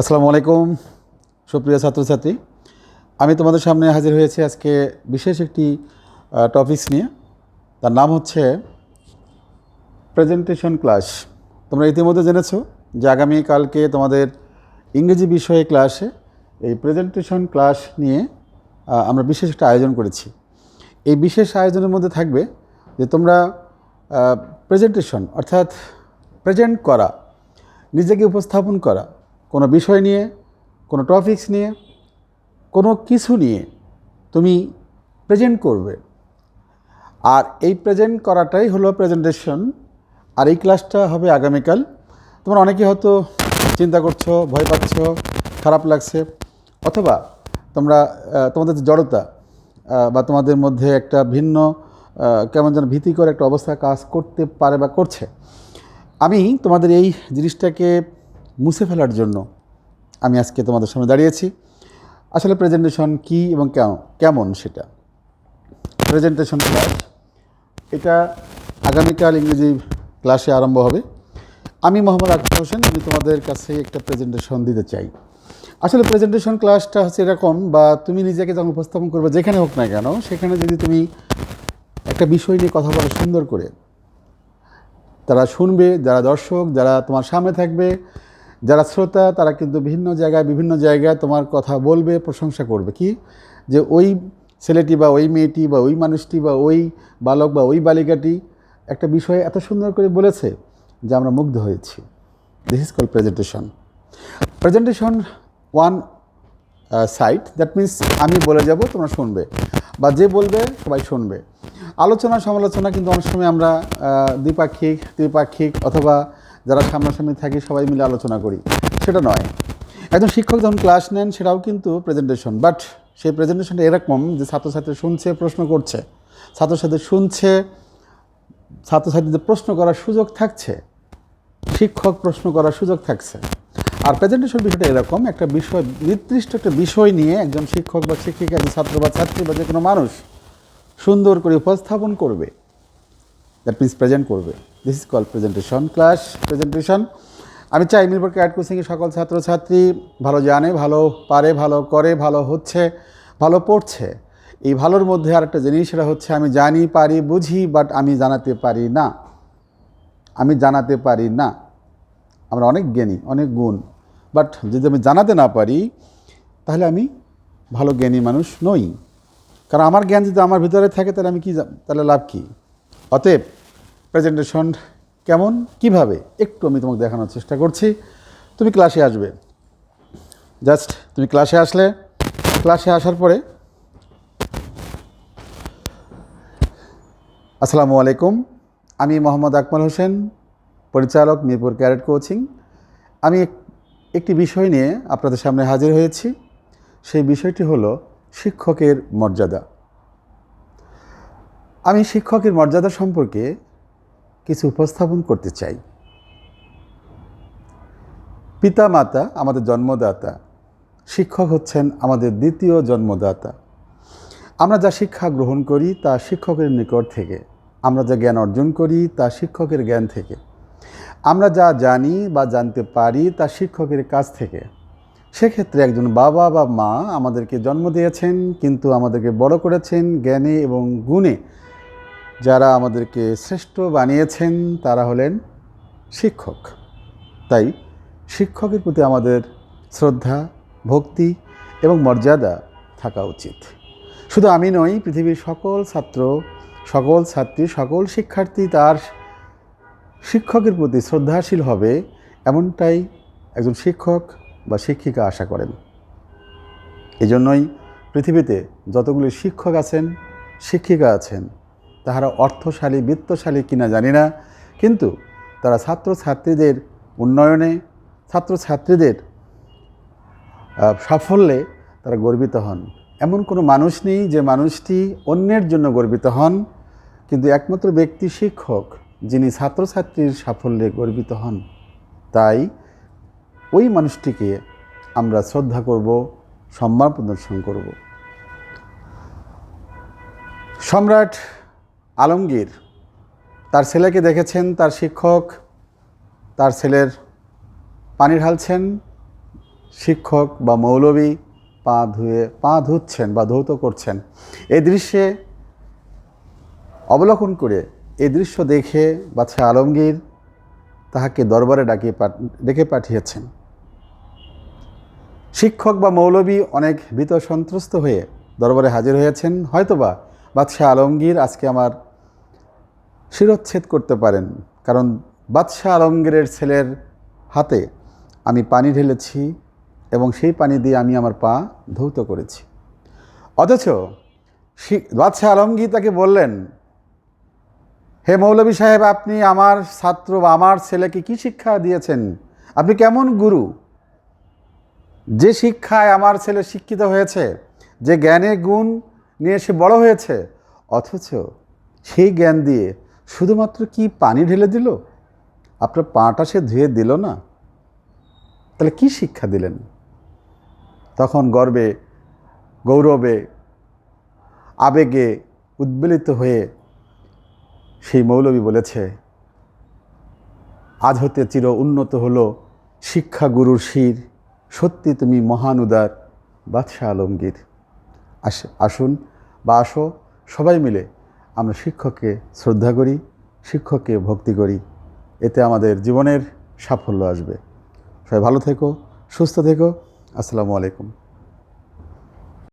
আসসালামু আলাইকুম, সুপ্রিয় ছাত্রছাত্রী। আমি তোমাদের সামনে হাজির হয়েছি আজকে বিশেষ একটি টপিকস নিয়ে। তার নাম হচ্ছে প্রেজেন্টেশন ক্লাস তোমরা ইতিমধ্যে জেনেছো যে আগামীকালকে তোমাদের ইংরেজি বিষয়ে ক্লাসে এই প্রেজেন্টেশন ক্লাস নিয়ে আমরা বিশেষ একটা আয়োজন করেছি। এই বিশেষ আয়োজনের মধ্যে থাকবে যে তোমরা প্রেজেন্টেশন অর্থাৎ প্রেজেন্ট করা, নিজেকে উপস্থাপন করা কোনো বিষয় নিয়ে, কোনো টপিকস নিয়ে, কোনো কিছু নিয়ে তুমি প্রেজেন্ট করবে। আর এই প্রেজেন্ট করাটাই হলো প্রেজেন্টেশন আর এই ক্লাসটা হবে আগামীকাল। তোমরা অনেকে হয়তো চিন্তা করছ, ভয় পাচ্ছ, খারাপ লাগছে। অথবা তোমরা তোমাদের জড়তা বা তোমাদের মধ্যে একটা ভিন্ন কেমন যেন ভীতিকর একটা অবস্থা কাজ করতে পারে বা করছে। আমি তোমাদের এই জিনিসটাকে মুছে ফেলার জন্য আমি আজকে তোমাদের সামনে দাঁড়িয়েছি। আসলে প্রেজেন্টেশন কি এবং কেমন সেটা? প্রেজেন্টেশন ক্লাস এটা আগামীকাল ইংরেজি ক্লাসে আরম্ভ হবে। আমি মোহাম্মদ আকবর হোসেন, আমি তোমাদের কাছে একটা প্রেজেন্টেশন দিতে চাই। আসলে প্রেজেন্টেশন ক্লাসটা হচ্ছে এরকম, বা তুমি নিজেকে যখন উপস্থাপন করবে যেখানে হোক না কেন, সেখানে যদি তুমি একটা বিষয় নিয়ে কথা বলো সুন্দর করে, তারা শুনবে, যারা দর্শক, যারা তোমার সামনে থাকবে যারা শ্রোতা তারা কিন্তু বিভিন্ন জায়গায় বিভিন্ন জায়গায় তোমার কথা বলবে প্রশংসা করবে। কি? যে ওই ছেলেটি বা ওই মেয়েটি বা ওই মানুষটি বা ওই বালক বা ওই বালিকাটি একটা বিষয়ে এত সুন্দর করে বলেছে যে আমরা মুগ্ধ হয়েছি। This is call presentation presentation one site that means আমি বলে যাব তোমরা শুনবে। বা যে বলবে সবাই শুনবে। আলোচনা সমালোচনা কিন্তু অনেক সময় আমরা আহ, দ্বিপাক্ষিক ত্রিপাক্ষিক অথবা যারা সামনাসামনি থাকি সবাই মিলে আলোচনা করি। সেটা নয়। একজন শিক্ষক যখন ক্লাস নেন, সেটাও কিন্তু প্রেজেন্টেশন বাট সেই প্রেজেন্টেশনটা এরকম যে ছাত্রছাত্রী শুনছে, প্রশ্ন করছে। ছাত্রছাত্রী শুনছে, ছাত্রছাত্রীদের প্রশ্ন করার সুযোগ থাকছে। শিক্ষক প্রশ্ন করার সুযোগ থাকছে। আর প্রেজেন্টেশন বিষয়টা এরকম, একটা বিষয়, নির্দিষ্ট একটা বিষয় নিয়ে একজন শিক্ষক বা শিক্ষিকা ছাত্র বা ছাত্রী বা যে কোনো মানুষ সুন্দর করে উপস্থাপন করবে। দ্যাট মিনস প্রেজেন্ট করবে। This is call presentation class presentation আমি চাই মিরপুর ক্যাট কোচিংয়ের সকল ছাত্রছাত্রী ভালো জানে, ভালো পারে, ভালো করে, ভালো হচ্ছে, ভালো পড়ছে। এই ভালোর মধ্যে আরেকটা জিনিস, সেটা হচ্ছে আমি জানি, পারি, বুঝি বাট আমি জানাতে পারি না। আমি জানাতে পারি না। আমরা অনেক জ্ঞানী, অনেক গুণ। বাট যদি আমি জানাতে না পারি, তাহলে আমি ভালো জ্ঞানী মানুষ নই। কারণ আমার জ্ঞান যদি আমার ভিতরে থাকে, তাহলে আমি কি তাহলে লাভ কি? অতএব প্রেজেন্টেশন কেমন? কীভাবে? একটু আমি তোমাকে দেখানোর চেষ্টা করছি। তুমি ক্লাসে আসবে। জাস্ট তুমি ক্লাসে আসলে, ক্লাসে আসার পরে আসসালামু আলাইকুম। আমি মোহাম্মদ আকমল হোসেন, পরিচালক মিরপুর ক্যারেট কোচিং। আমি এক- একটি বিষয় নিয়ে আপনাদের সামনে হাজির হয়েছি। সেই বিষয়টি হলো শিক্ষকের মর্যাদা। আমি শিক্ষকের মর্যাদা সম্পর্কে কিছু উপস্থাপন করতে চাই। পিতা মাতা আমাদের জন্মদাতা, শিক্ষক হচ্ছেন আমাদের দ্বিতীয় জন্মদাতা। আমরা যা শিক্ষা গ্রহণ করি তা শিক্ষকের নিকট থেকে। আমরা যা জ্ঞান অর্জন করি তা শিক্ষকের জ্ঞান থেকে। আমরা যা জানি বা জানতে পারি তা শিক্ষকের কাছ থেকে। সেক্ষেত্রে একজন বাবা বা মা আমাদেরকে জন্ম দিয়েছেন, কিন্তু আমাদেরকে বড় করেছেন জ্ঞানে এবং গুণে। যারা আমাদেরকে শ্রেষ্ঠ বানিয়েছেন, তারা হলেন শিক্ষক। তাই শিক্ষকের প্রতি আমাদের শ্রদ্ধা, ভক্তি এবং মর্যাদা থাকা উচিত। শুধু আমি নই, পৃথিবীর সকল ছাত্র, সকল ছাত্রী, সকল শিক্ষার্থী তার শিক্ষকের প্রতি শ্রদ্ধাশীল হবে এমনটাই একজন শিক্ষক বা শিক্ষিকা আশা করেন। এজন্যই পৃথিবীতে যতগুলি শিক্ষক আছেন, শিক্ষিকা আছেন তাহারা অর্থশালী, বিত্তশালী কিনা জানি না। কিন্তু তারা ছাত্রছাত্রীদের উন্নয়নে, ছাত্রছাত্রীদের সাফল্যে তারা গর্বিত হন। এমন কোনো মানুষ নেই যে মানুষটি অন্যের জন্য গর্বিত হন, কিন্তু একমাত্র ব্যক্তি শিক্ষক যিনি ছাত্রছাত্রীর সাফল্যে গর্বিত হন। তাই ওই মানুষটিকে আমরা শ্রদ্ধা করব, সম্মান প্রদর্শন করব। সম্রাট আলমগীর, তার ছেলেকে দেখেছেন, তার শিক্ষক, তার ছেলের পানি ঢালছেন, শিক্ষক বা মৌলবী পা ধুয়ে, পা ধুচ্ছেন বা ধৌত করছেন। এই দৃশ্যে অবলোকন করে এই দৃশ্য দেখে বাদশাহ আলমগীর তাহাকে দরবারে ডাকিয়ে ডেকে পাঠিয়েছেন। শিক্ষক বা মৌলবী অনেক ভীত সন্ত্রস্ত হয়ে দরবারে হাজির হয়েছেন। হয়তোবা বাদশাহ আলমগীর আজকে আমার শিরচ্ছেদ করতে পারেন। কারণ বাদশাহ আলমগীরের ছেলের হাতে আমি পানি ঢেলেছি এবং সেই পানি দিয়ে আমি আমার পা ধৌত করেছি। অথচ বাদশাহ আলমগীর তাকে বললেন, হে মৌলবী সাহেব, আপনি আমার ছাত্র বা আমার ছেলেকে কি শিক্ষা দিয়েছেন? আপনি কেমন গুরু? যে শিক্ষায় আমার ছেলে শিক্ষিত হয়েছে, যে জ্ঞানে গুণ নিয়ে সে বড় হয়েছে, অথচ সেই জ্ঞান দিয়ে শুধুমাত্র কি পানি ঢেলে দিল? আপনার পাটা সে ধুয়ে দিল না। তাহলে কি শিক্ষা দিলেন? তখন গর্বে, গৌরবে, আবেগে উদ্বেলিত হয়ে সেই মৌলবী বলেছে, আজ হতে চির উন্নত হলো শিক্ষা গুরুর শির। সত্যি তুমি মহান উদার, বাদশাহ আলমগীর। আস, আসুন বা আসো, সবাই মিলে আমরা শিক্ষককে শ্রদ্ধা করি, শিক্ষককে ভক্তি করি। এতে আমাদের জীবনের সাফল্য আসবে। সবাই ভালো থেকো, সুস্থ থেকো। আসসালামু আলাইকুম।